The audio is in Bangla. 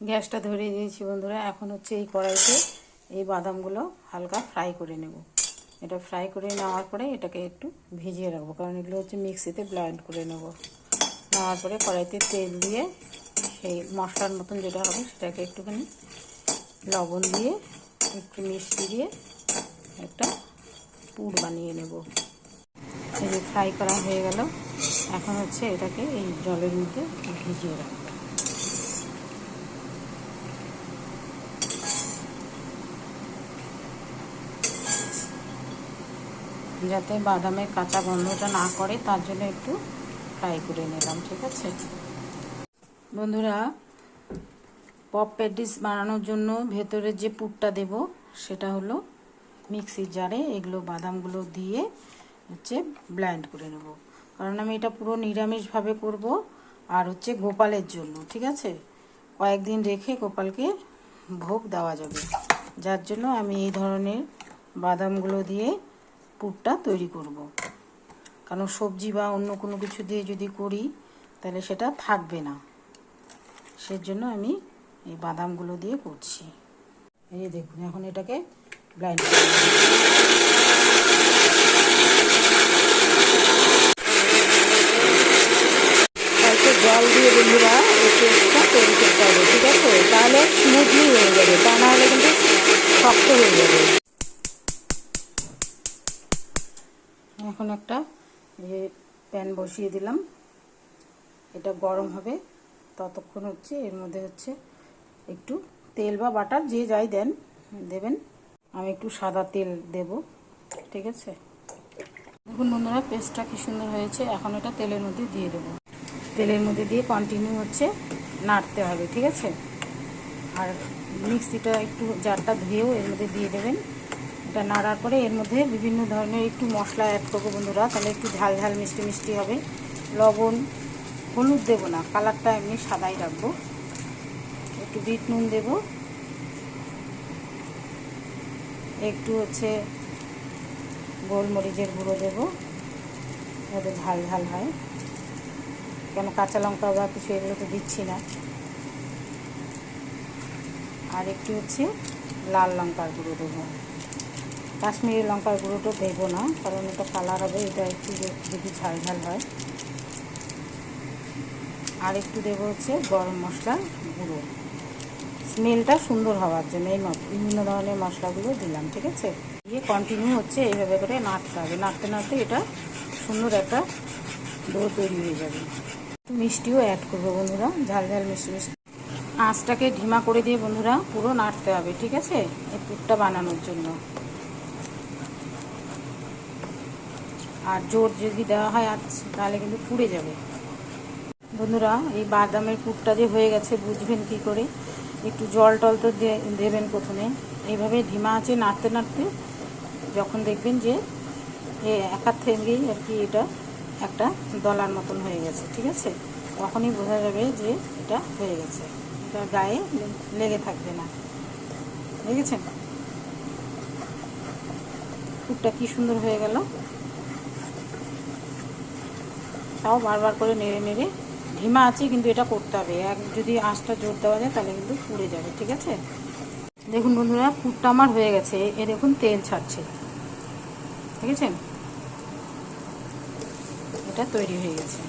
গ্যাসটা ধরিয়ে দিয়েছি বন্ধুরা। এখন হচ্ছে এই কড়াইতে এই বাদামগুলো হালকা ফ্রাই করে নেব। এটা ফ্রাই করে নেওয়ার পরে এটাকে একটু ভিজিয়ে রাখব, কারণ এগুলো হচ্ছে মিক্সিতে ব্লেন্ড করে নেব। নেওয়ার পরে কড়াইতে তেল দিয়ে সেই মশলার মতন যেটা হবে সেটাকে একটুখানি লবণ দিয়ে একটু মিষ্টি দিয়ে একটা পুর বানিয়ে নেব। এই ফ্রাই করা হয়ে গেল। এখন হচ্ছে এটাকে এই জলের মধ্যে ভিজিয়ে রাখব। যাতে বাদামের কাঁচা গন্ধটা না করে, তার জন্য একটু ফ্রাই করে নিলাম, ঠিক আছে? বন্ধুরা, পপ প্যাটিস বানানোর জন্য ভেতরে যে পুরটা দেব, সেটা হলো মিক্সির জারে এগুলো বাদামগুলো দিয়ে হচ্ছে ব্ল্যান্ড করে নেব। কারণ আমি এটা পুরো নিরামিষভাবে করব আর হচ্ছে গোপালের জন্য, ঠিক আছে? কয়েকদিন রেখে গোপালকে ভোগ দেওয়া যাবে। যার জন্য আমি এই ধরনের বাদামগুলো দিয়ে পুরটা তৈরি করব। কারণ সবজি বা অন্য কোনো কিছু দিয়ে যদি করি, তাহলে সেটা থাকবে না। সেজন্য আমি এই বাদামগুলো দিয়ে করছি। এই দেখুন, এখন এটাকে ব্লাইন্ড জল দিয়ে বন্ধুরা এই পেস্টটা তৈরি করতে হবে, ঠিক আছে? তাহলে স্মুথলি হয়ে যাবে, তা না হলে কিন্তু শক্ত হয়ে যাবে। এখন একটা যে প্যান বসিয়ে দিলাম। এটা গরম হবে। ততক্ষণ হচ্ছে এর মধ্যে হচ্ছে একটু তেল বা বাটার যে যাই দেন, দেবেন। আমি একটু সাদা তেল দেব, ঠিক আছে? দেখুন বন্ধুরা, পেস্টটা কি সুন্দর হয়েছে। এখন এটা তেলের মধ্যে দিয়ে দেবো। তেলের মধ্যে দিয়ে কন্টিনিউ হচ্ছে নাড়তে হবে, ঠিক আছে? আর মিক্সিটা একটু জারটা ধুয়েও এর মধ্যে দিয়ে দেবেন। এটা নাড়ার পরে এর মধ্যে বিভিন্ন ধরনের একটু মশলা অ্যাড করব বন্ধুরা। তাহলে একটু ঝাল ঝাল মিষ্টি মিষ্টি হবে। লবণ, হলুদ দেবো না, কালারটা এমনি সাদাই রাখব। একটু বিট নুন দেব। একটু হচ্ছে গোলমরিচের গুঁড়ো দেবো, যাতে ঝাল ঝাল হয়। কেন কাঁচা লঙ্কা বা কিছু এগুলো তো দিচ্ছি না। আর একটু হচ্ছে লাল লঙ্কার গুঁড়ো দেবো। কাশ্মীরি লঙ্কার গুঁড়োটা দেবো না, কারণ এটা কালার হবে, এটা একটু যদি ঝাল ঝাল হয়। আর একটু দেবো হচ্ছে গরম মশলার গুঁড়ো। স্মেলটা সুন্দর হওয়ার জন্য এই বিভিন্ন ধরনের মশলাগুলো দিলাম, ঠিক আছে? দিয়ে কন্টিনিউ হচ্ছে এইভাবে করে নাড়তে হবে। নাড়তে নাড়তে এটা সুন্দর একটা ডো তৈরি হয়ে যাবে। মিষ্টিও অ্যাড করব বন্ধুরা, ঝাল ঝাল মিষ্টি মিষ্টি। আঁচটাকে ঢিমা করে দিয়ে বন্ধুরা পুরো নাড়তে হবে, ঠিক আছে? এই পুরটা বানানোর জন্য। আর জোর যদি দেওয়া হয় আজ তাহলে কিন্তু পুড়ে যাবে। বন্ধুরা, এই বাদামের পুরটা যে হয়ে গেছে, বুঝবেন কি করে? একটু জল টল তো দেবেন প্রথমে। এইভাবে ধিমা আছে নাড়তে নাড়তে যখন দেখবেন যে একার থেকেই আর কি এটা একটা দলার মতন হয়ে গেছে, ঠিক আছে? তখনই বোঝা যাবে যে এটা হয়ে গেছে। এটা গায়ে লেগে থাকবে না। দেখেছেন? পুরটা কি সুন্দর হয়ে গেল। তাও বারবার করে নেড়ে নেড়ে। ধিমা আছে, কিন্তু এটা করতে হবে। এক যদি আঁচটা জোর দেওয়া যায়, তাহলে কিন্তু পুড়ে যাবে, ঠিক আছে? দেখুন বন্ধুরা, পুরটা আমার হয়ে গেছে। এ দেখুন, তেল ছাড়ছে। ঠিক আছে? এটা তৈরি হয়ে গেছে।